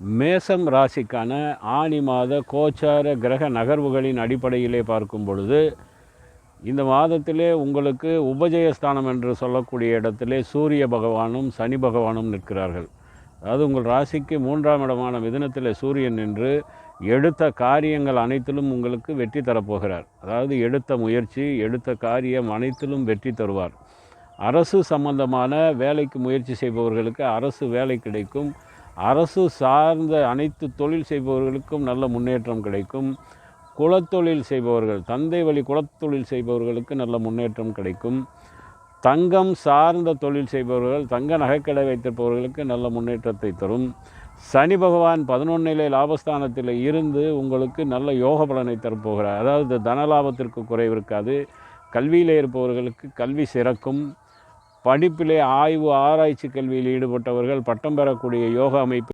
மேசம் ராசிக்கான ஆனி மாத கோச்சார கிரக நகர்வுகளின் அடிப்படையிலே பார்க்கும் பொழுது இந்த மாதத்திலே உங்களுக்கு உபஜயஸ்தானம் என்று சொல்லக்கூடிய இடத்திலே சூரிய பகவானும் சனி பகவானும் நிற்கிறார்கள். அதாவது உங்கள் ராசிக்கு மூன்றாம் இடமான மிதனத்தில் சூரியன் நின்று எடுத்த காரியங்கள் அனைத்திலும் உங்களுக்கு வெற்றி தரப்போகிறார். அதாவது எடுத்த முயற்சி எடுத்த காரியம் அனைத்திலும் வெற்றி தருவார். அரசு சம்பந்தமான வேலைக்கு முயற்சி செய்பவர்களுக்கு அரசு வேலை கிடைக்கும். அரசு சார்ந்த அனைத்து தொழில் செய்பவர்களுக்கும் நல்ல முன்னேற்றம் கிடைக்கும். குலத்தொழில் செய்பவர்கள் தந்தை வழி குலத்தொழில் செய்பவர்களுக்கு நல்ல முன்னேற்றம் கிடைக்கும். தங்கம் சார்ந்த தொழில் செய்பவர்கள் தங்க நகைக்கடை வைத்திருப்பவர்களுக்கு நல்ல முன்னேற்றத்தை தரும். சனி பகவான் பதினொன்னிலே லாபஸ்தானத்தில் இருந்து உங்களுக்கு நல்ல யோக பலனை தரப்போகிறார். அதாவது தன லாபத்திற்கு குறைவு இருக்காது. கல்வியில் இருப்பவர்களுக்கு கல்வி சிறக்கும். படிப்பிலே ஆய்வு ஆராய்ச்சி கல்வியில் ஈடுபட்டவர்கள் பட்டம் பெறக்கூடிய யோகா அமைப்பு